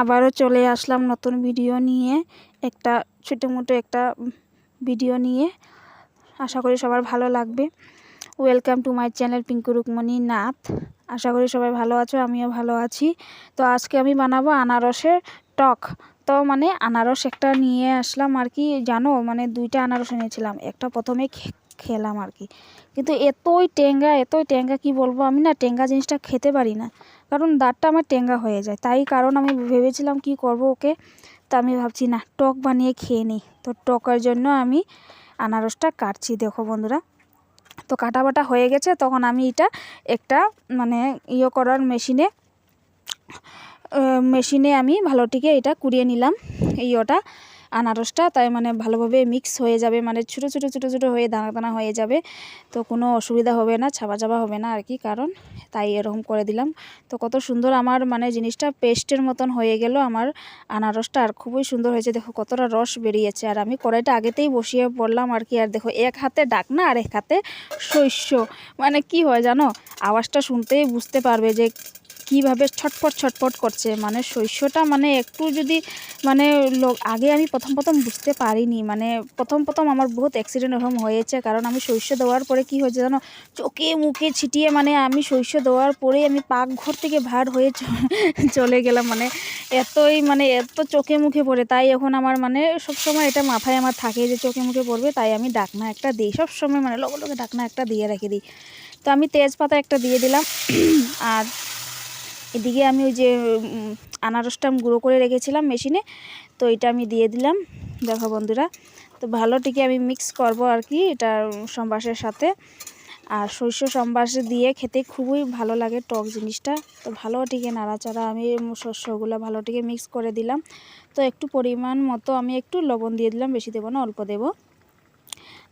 আবারও চলে আসলাম নতুন ভিডিও নিয়ে। একটা ছোটো মোটো একটা ভিডিও নিয়ে। আশা করি সবার ভালো লাগবে। Welcome to my channel Pinku Rukmani Nath আশা করি সবাই ভালো আছো, আমিও ভালো আছি। তো আজকে আমি বানাবো আনারসের টক। তো মানে আনারস একটা নিয়ে আসলাম আর কি, জানো? মানে দুইটা আনারস এনেছিলাম। একটা প্রথমে খেলাম আর কি। কিন্তু এতই টেঙ্গা এতই টেঙ্গা কি বলব আমি না? টেঙ্গা জিনিসটা খেতে পারি না। কারণ দাঁতটা আমার টেঙ্গা হয়ে যায়। তাই কারণ আমি ভেবেছিলাম কি করব ওকে। তা আমি ভাবছি, না, টক বানিয়ে খেয়ে নিই। তো টকের জন্য আমি আনারসটা কাটছি। দেখো বন্ধুরা, তো কাটা বাটা হয়ে গেছে। তখন আমি এটা একটা মানে ইয়ে করার মেশিনে মেশিনে আমি ভালোটিকে এটা কুড়িয়ে নিলাম। ইয়েটা আনারসটা, তাই মানে ভালোভাবে মিক্স হয়ে যাবে মানে ছোটো ছোটো ছোটো ছোটো হয়ে দানা দানা হয়ে যাবে। তো কোনো অসুবিধা হবে না ছাবা ছাবা হবে না আর কি, কারণ তাই এরকম করে দিলাম। তো কত সুন্দর আমার মানে জিনিসটা পেস্টের মতন হয়ে গেল আমার আনারসটা, আর খুবই সুন্দর হয়েছে। দেখো কতটা রস বেরিয়েছে, আর আমি কড়াইটা আগেতেই বসিয়ে পড়লাম আর কি। আর দেখো এক হাতে ডাকনা আর এক হাতে শস্য মানে কি হয় জানো? আওয়াজটা শুনতেই বুঝতে পারবে যে কীভাবে ছটপট ছটপট করছে? মানে শস্যটা মানে একটু যদি মানে আগে আমি প্রথম প্রথম বুঝতে পারিনি। মানে প্রথম প্রথম আমার বহুত অ্যাক্সিডেন্ট এরকম হয়েছে। কারণ আমি শস্য দেওয়ার পরে কি হয়েছে জানো? চোখে মুখে ছিটিয়ে মানে আমি শস্য দেওয়ার পরে আমি পাকঘর থেকে ভার হয়ে চলে গেলাম। মানে এতই মানে এত চোখে মুখে পড়ে। তাই এখন আমার মানে সবসময় এটা মাথায় আমার থাকে যে চোখে মুখে পড়বে। তাই আমি ডাকনা একটা দিই। সবসময় মানে লগে লগে ডাকনা একটা দিয়ে রেখে দিই। তো আমি তেজপাতা একটা দিয়ে দিলাম। আর এদিকে আমি ওই যে আনারসটা আমি গুঁড়ো করে রেখেছিলাম মেশিনে, তো এটা আমি দিয়ে দিলাম। দেখো বন্ধুরা, তো ভালোটিকে আমি মিক্স করব আর কি, এটা সম্বাসের সাথে। আর শস্য সম্বাসে দিয়ে খেতে খুবই ভালো লাগে টক জিনিসটা। তো ভালোটিকে নাড়াচাড়া, আমি শস্যগুলো ভালোটিকে মিক্স করে দিলাম। তো একটু পরিমাণ মতো আমি একটু লবণ দিয়ে দিলাম, বেশি দেবো না, অল্প দেবো।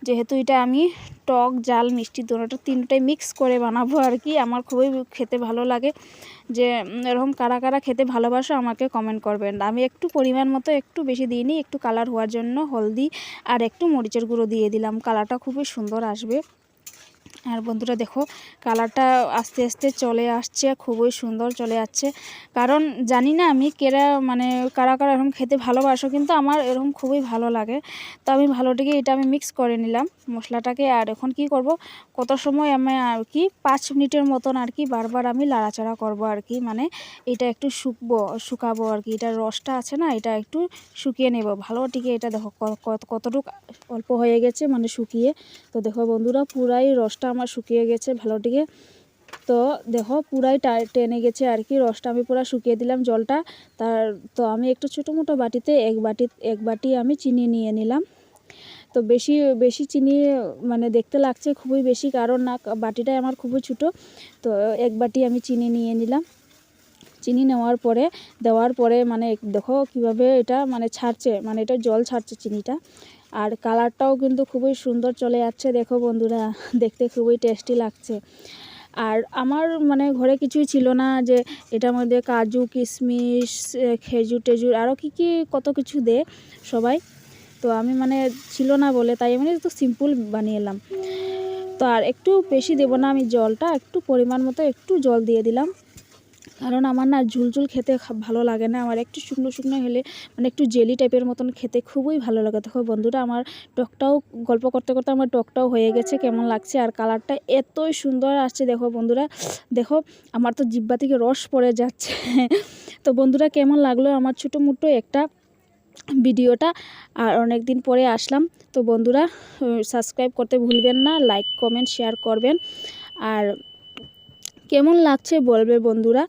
যেহেতু এটা আমি টক, জাল, মিষ্টি দুটোটা তিনটাই মিক্স করে বানাবো আর কি। আমার খুবই খেতে ভালো লাগে যে এরকম কারা কারা খেতে ভালোবাসো আমাকে কমেন্ট করবেন। আমি একটু পরিমাণ মতো একটু বেশি দিইনি, একটু কালার হওয়ার জন্য হলদি আর একটু মরিচের গুঁড়ো দিয়ে দিলাম। কালারটা খুবই সুন্দর আসবে। আর বন্ধুরা দেখো, কালারটা আস্তে আস্তে চলে আসছে, খুবই সুন্দর চলে যাচ্ছে কারণ জানি না আমি কেরা মানে কারা কারা এরকম খেতে ভালোবাসো, কিন্তু আমার এরকম খুবই ভালো লাগে। তো আমি ভালোটিকে এটা আমি মিক্স করে নিলাম মশলাটাকে, আর এখন কি করব, কত সময় আমি আর কি, পাঁচ মিনিটের মতন আর কি বারবার আমি লাড়াচাড়া করব আর কি মানে এটা একটু শুকবো, শুকাবো আর কি এটার রসটা আছে না, এটা একটু শুকিয়ে নেব। ভালোটিকে এটা দেখো কতটুকু অল্প হয়ে গেছে মানে শুকিয়ে। তো দেখো বন্ধুরা, পুরাই রসটা আমার শুকিয়ে গেছে ভালো ভালোটিকে তো দেখো পুরাই টেনে গেছে আর কি, রসটা আমি পুরো শুকিয়ে দিলাম জলটা। তার, তো আমি একটু ছোটো মোটো বাটিতে এক বাটি এক বাটি আমি চিনি নিয়ে নিলাম। তো বেশি বেশি চিনি মানে দেখতে লাগছে খুবই বেশি, কারণ না, বাটিটাই আমার খুবই ছোটো। তো এক বাটি আমি চিনি নিয়ে নিলাম। চিনি নেওয়ার পরে, দেওয়ার পরে মানে দেখো কীভাবে এটা মানে ছাড়ছে মানে এটা জল ছাড়ছে চিনিটা। আর কালারটাও কিন্তু খুবই সুন্দর চলে যাচ্ছে, দেখো বন্ধুরা, দেখতে খুবই টেস্টি লাগছে। আর আমার মানে ঘরে কিছুই ছিল না যে এটার মধ্যে কাজু, কিশমিশ খেজুর টেজুর আরও কী কী কত কিছু দে সবাই। তো আমি মানে ছিল না বলে, তাই আমি একটু সিম্পল বানিয়ে এলাম। তো আর একটু বেশি দেবো না আমি জলটা, একটু পরিমাণ মতো একটু জল দিয়ে দিলাম। কারণ আমার না ঝুলঝুল খেতে ভালো লাগে না। আমার একটু শুকনো শুকনো হলে মানে একটু জেলি টাইপের মতন খেতে খুবই ভালো লাগে। দেখো বন্ধুরা, আমার টকটাও গল্প করতে করতে আমার টকটাও হয়ে গেছে, কেমন লাগছে আর কালারটা এতই সুন্দর আসছে। দেখো বন্ধুরা, দেখো আমার তো জিব্বা থেকে রস পড়ে যাচ্ছে। তো বন্ধুরা, কেমন লাগল আমার ছোটো মোটো একটা ভিডিওটা? আর অনেক দিন পরে আসলাম। তো বন্ধুরা সাবস্ক্রাইব করতে ভুলবেন না লাইক কমেন্ট শেয়ার করবেন। আর কেমন লাগছে বলবে বন্ধুরা?